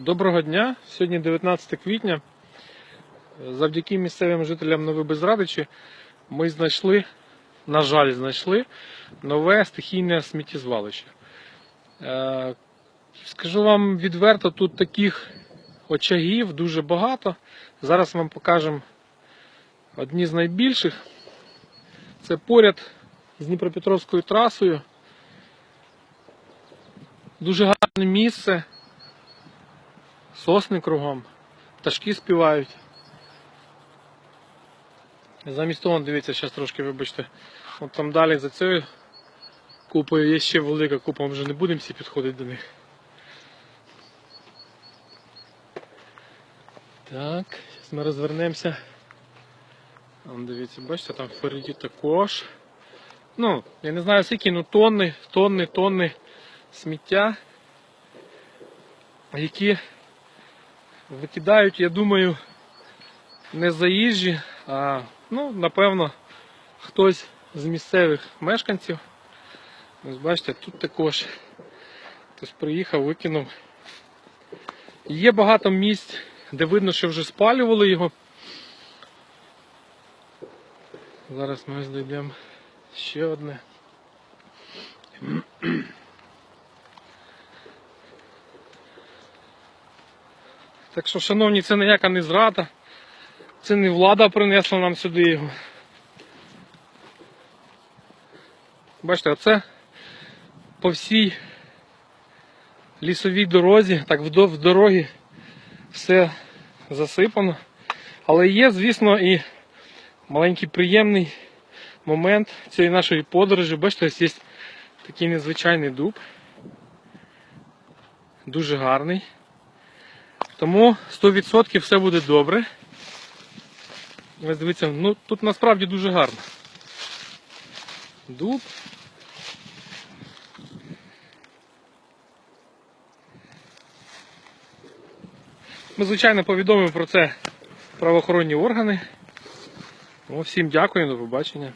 Доброго дня! Сьогодні 19 квітня. Завдяки місцевим жителям Нової Безрадичі ми знайшли, на жаль, знайшли нове стихійне сміттєзвалище. Е, Скажу вам відверто, тут таких очагів дуже багато. Зараз вам покажемо одні з найбільших. Це поряд з Дніпропетровською трасою. Дуже гарне місце. Сосни кругом, пташки співають. Замість того, дивіться, зараз трошки, вибачте, от там далі за цією купою є ще велика купа, ми вже не будемо всі підходити до них. Так, зараз ми розвернемося. Там, дивіться, бачите, там впереді також. Ну, я не знаю скільки, ну тонни, тонни, тонни сміття, які викидають, я думаю, не заїжджі, а ну, напевно, хтось з місцевих мешканців. Ось бачите, тут також хтось приїхав, викинув. Є багато місць, де видно, що вже спалювали його. Зараз ми знайдемо ще одне. Так що, шановні, це ніяка не зрада. Це не влада принесла нам сюди його. Бачите, оце по всій лісовій дорозі, так в дорогі все засипано. Але є, звісно, і маленький приємний момент цієї нашої подорожі. Бачите, ось є такий незвичайний дуб. Дуже гарний. Тому 100% все буде добре. Ось дивіться, ну тут насправді дуже гарно. Дуб. Ми, звичайно, повідомимо про це правоохоронні органи. Ну, всім дякую, до побачення.